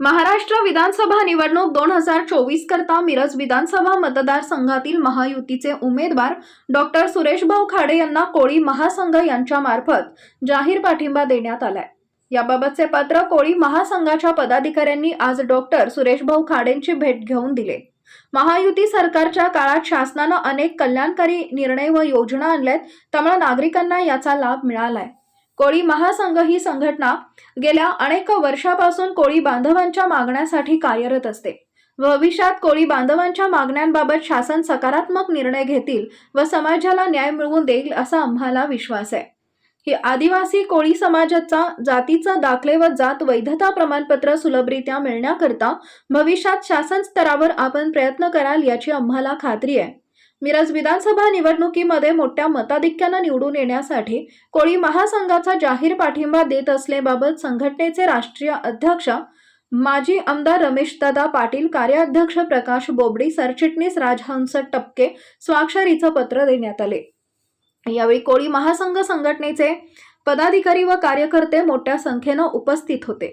महाराष्ट्र विधानसभा निवडणूक दोन हजार चोवीस करता मिरज विधानसभा मतदारसंघातील महायुतीचे उमेदवार डॉक्टर सुरेशभाऊ खाडे यांना कोळी महासंघ यांच्या मार्फत जाहीर पाठिंबा देण्यात आलाय. याबाबतचे पत्र कोळी महासंघाच्या पदाधिकाऱ्यांनी आज डॉक्टर सुरेशभाऊ खाडेंची भेट घेऊन दिले. महायुती सरकारच्या काळात शासनानं अनेक कल्याणकारी निर्णय व योजना आणल्यात त्यामुळे नागरिकांना याचा लाभ मिळालाय. कोळी महासंघ ही संघटना गेल्या अनेक वर्षापासून कोळी बांधवांच्या मागण्यासाठी कार्यरत असते. भविष्यात कोळी बांधवांच्या मागण्यांबाबत शासन सकारात्मक निर्णय घेतील व समाजाला न्याय मिळवून देईल असा आम्हाला विश्वास आहे. ही आदिवासी कोळी समाजाचा जातीचा दाखले व जात वैधता प्रमाणपत्र सुलभरित्या मिळण्याकरता भविष्यात शासन स्तरावर आपण प्रयत्न कराल याची आम्हाला खात्री आहे. मिरज विधानसभा निवडणुकीमध्ये मोठ्या मताधिक्यानं निवडून येण्यासाठी कोळी महासंघाचा जाहीर पाठिंबा देत असल्याबाबत संघटनेचे राष्ट्रीय अध्यक्ष माजी आमदार रमेशदादा पाटील कार्याध्यक्ष प्रकाश बोबडी सरचिटणीस राजहंस टपके स्वाक्षरीचं पत्र देण्यात आले. यावेळी कोळी महासंघ संघटनेचे पदाधिकारी व कार्यकर्ते मोठ्या संख्येनं उपस्थित होते.